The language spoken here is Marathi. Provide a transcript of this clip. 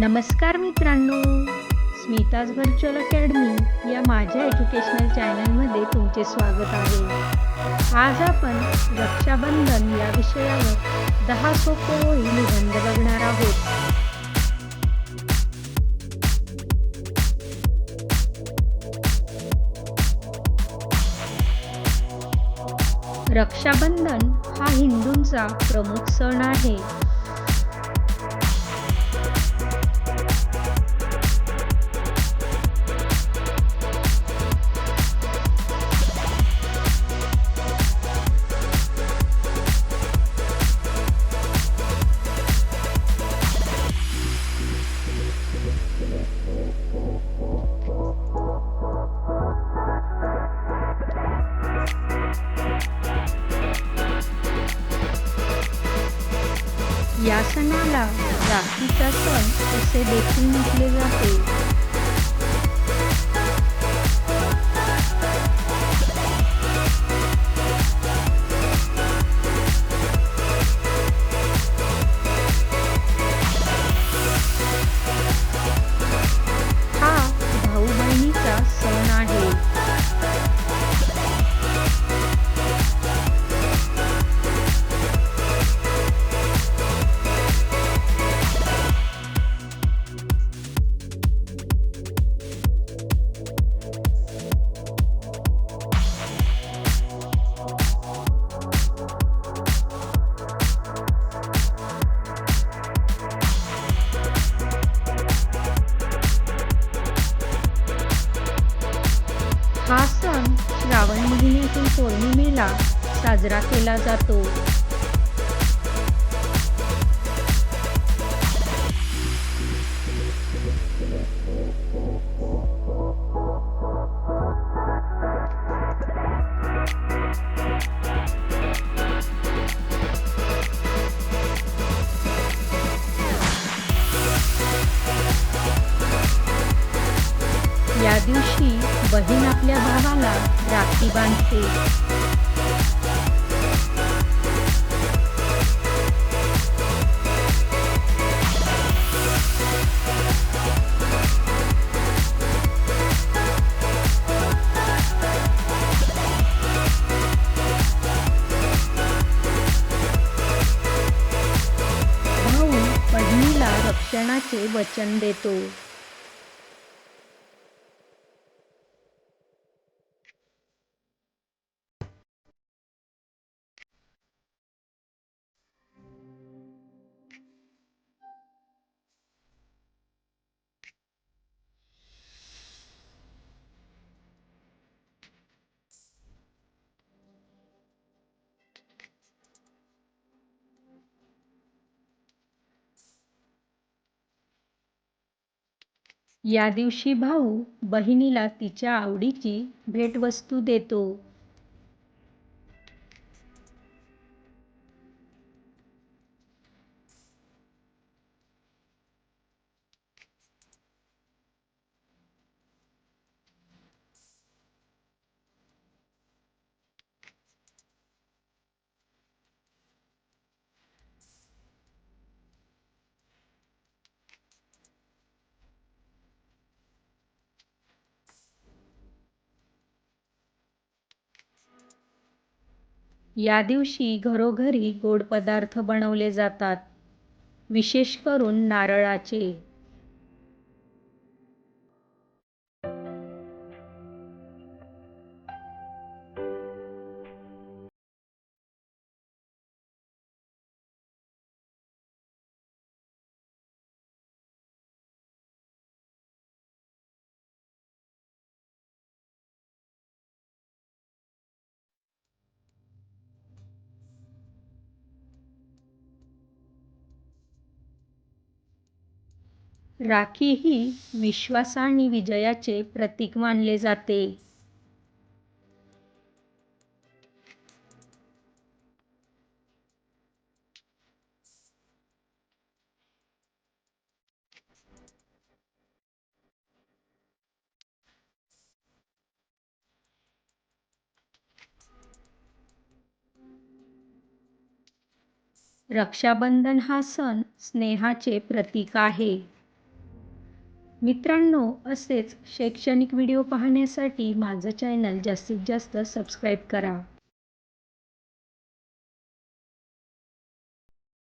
नमस्कार मित्रांनो. स्मिताज व्हर्च्युअल अकॅडमी या माझ्या एज्युकेशनल चॅनलमध्ये तुमचे स्वागत आहे. आज आपण रक्षाबंधन या विषयावर दहा सोपं ओळी निबंध बघणार आहोत. रक्षाबंधन हा हिंदूंचा प्रमुख सण आहे. या सणाला राखीचा सण असे देखील म्हटले जाते. हा सण श्रावण महिन्यातील पौर्णिमेला साजरा केला जातो. या दिवशी बहीण आपल्या भावाला राखी बांधते. भाऊ बहिणीला रक्षणाचे वचन देतो. या दिवशी भाऊ बहिणीला तिच्या आवडीची भेटवस्तू देतो. या दिवशी घरोघरी गोड पदार्थ बनवले जातात विशेष करून नारळाचे. राखी ही विश्वास आणि विजयाचे प्रतीक मानले जाते. रक्षाबंधन हा सण स्नेहाचे प्रतीक आहे. मित्रांनो असेच शैक्षणिक व्हिडिओ पाहण्यासाठी माझं चॅनल जास्तीत जास्त सबस्क्राईब करा.